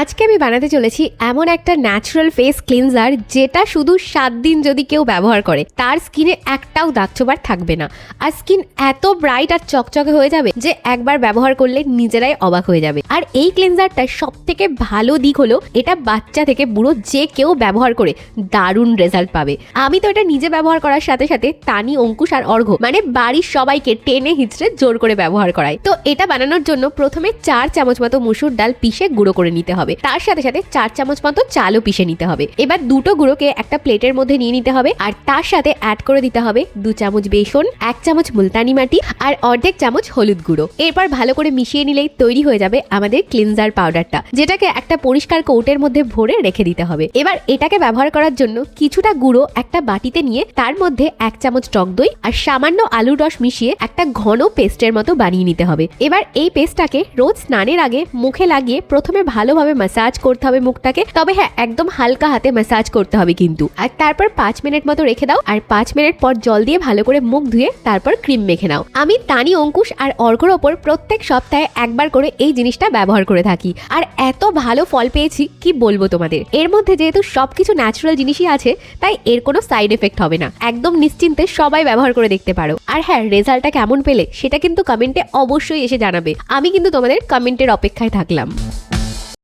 আজকে আমি বানাতে চলেছি এমন একটা ন্যাচারাল ফেস ক্লিনজার যেটা শুধু সাত দিন যদি কেউ ব্যবহার করে, তার স্কিনে একটাও দাগ ছোপার থাকবে না। আর স্কিন এত ব্রাইট আর চকচকে হয়ে যাবে যে একবার ব্যবহার করলে নিজেরাই অবাক হয়ে যাবে। আর এই ক্লিনজারটার সব থেকে ভালো দিক হলো, এটা বাচ্চা থেকে বুড়ো যে কেউ ব্যবহার করে, দারুণ রেজাল্ট পাবে। আমি তো এটা নিজে ব্যবহার করার সাথে সাথে তানি, অঙ্কুশ আর অর্ঘ মানে বাড়ির সবাইকে টেনে হিচড়ে জোর করে ব্যবহার করাই। তো এটা বানানোর জন্য প্রথমে চার চামচ মতো মুসুর ডাল পিষে গুঁড়ো করে নিতে হবে। তার সাথে সাথে চার চামচ মতো চালও পিষে নিতে হবে। এবার দুটো গুঁড়োকে একটা প্লেটের মধ্যে নিয়ে নিতে হবে আর তার সাথে অ্যাড করে দিতে হবে দু চামচ বেসন, এক চামচ মুলতানি মাটি আর অর্ধেক চামচ হলুদ গুঁড়ো। এরপর ভালো করে মিশিয়ে নিলেই তৈরি হয়ে যাবে আমাদের ক্লিনজার পাউডারটা যেটাকে একটা পরিষ্কার কৌটের মধ্যে ভরে রেখে দিতে হবে। এবার এটাকে ব্যবহার করার জন্য কিছুটা গুঁড়ো একটা বাটিতে নিয়ে তার মধ্যে এক চামচ টক দই আর সামান্য আলুর রস মিশিয়ে একটা ঘন পেস্টের মতো বানিয়ে নিতে হবে। এবার এই পেস্টটাকে রোজ স্নানের আগে মুখে লাগিয়ে প্রথমে ভালোভাবে ম্যাসাজ করতে হবে মুখটাকে। তবে হ্যাঁ একদম হালকা হাতে ম্যাসাজ করতে হবে কিন্তু। আর তারপর পাঁচ মিনিট মতো রেখে দাও। আর পাঁচ মিনিট পর জল দিয়ে ভালো করে মুখ ধুয়ে তারপর ক্রিম মেখে নাও। আমি তানি, অঙ্কুশ আর অর্ঘর ওপর প্রত্যেক সপ্তাহে একবার করে এই জিনিসটা ব্যবহার করে থাকি। আর এত ভালো ফল পেয়েছি, কি বলব তোমাদের? এর মধ্যে যেহেতু সবকিছু ন্যাচারাল জিনিসই আছে, তাই এর কোনো সাইড এফেক্ট হবে না। একদম নিশ্চিন্তে সবাই ব্যবহার করে দেখতে পারো। আর হ্যাঁ রেজাল্টটা কেমন পেলে, সেটা কিন্তু কমেন্টে অবশ্যই এসে জানাবে। আমি কিন্তু তোমাদের কমেন্টের অপেক্ষায় থাকলাম।